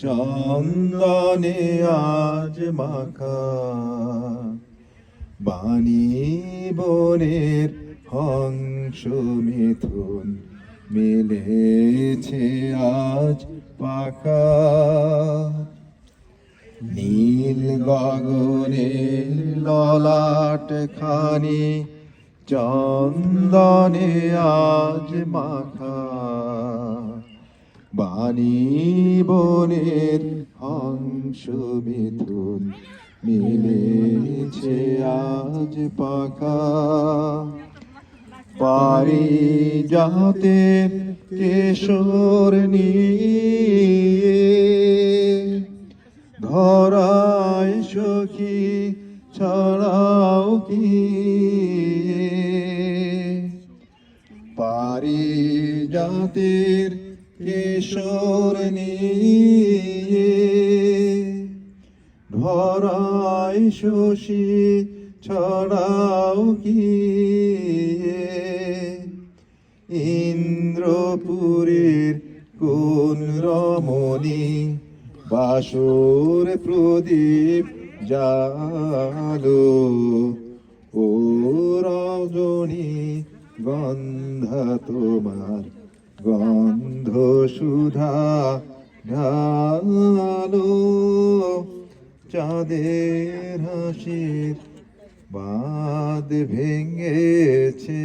চন্দনে আজ মাখা। বাণী বনের হংস মিথুন মিলেছে আজ পাখা। নীল গগনের ললাট খানি চন্দনে আজ মাখা। বাণী বনের হংস মিথুন মিলেছে আজ পাখা। পারি যাতে কেশর ধরায় সখী ছড়াও কি? পারি জাতের কেশর নিয়ে ধরায় শশী ছড়াও কি ইন্দ্রপুরের কোন রমণী? বাসর প্রদীপ জালো। ও রজনী গন্ধা তোমার গন্ধ সুধা ঢালো চাঁদের হাসির বাঁধ ভেঙেছে।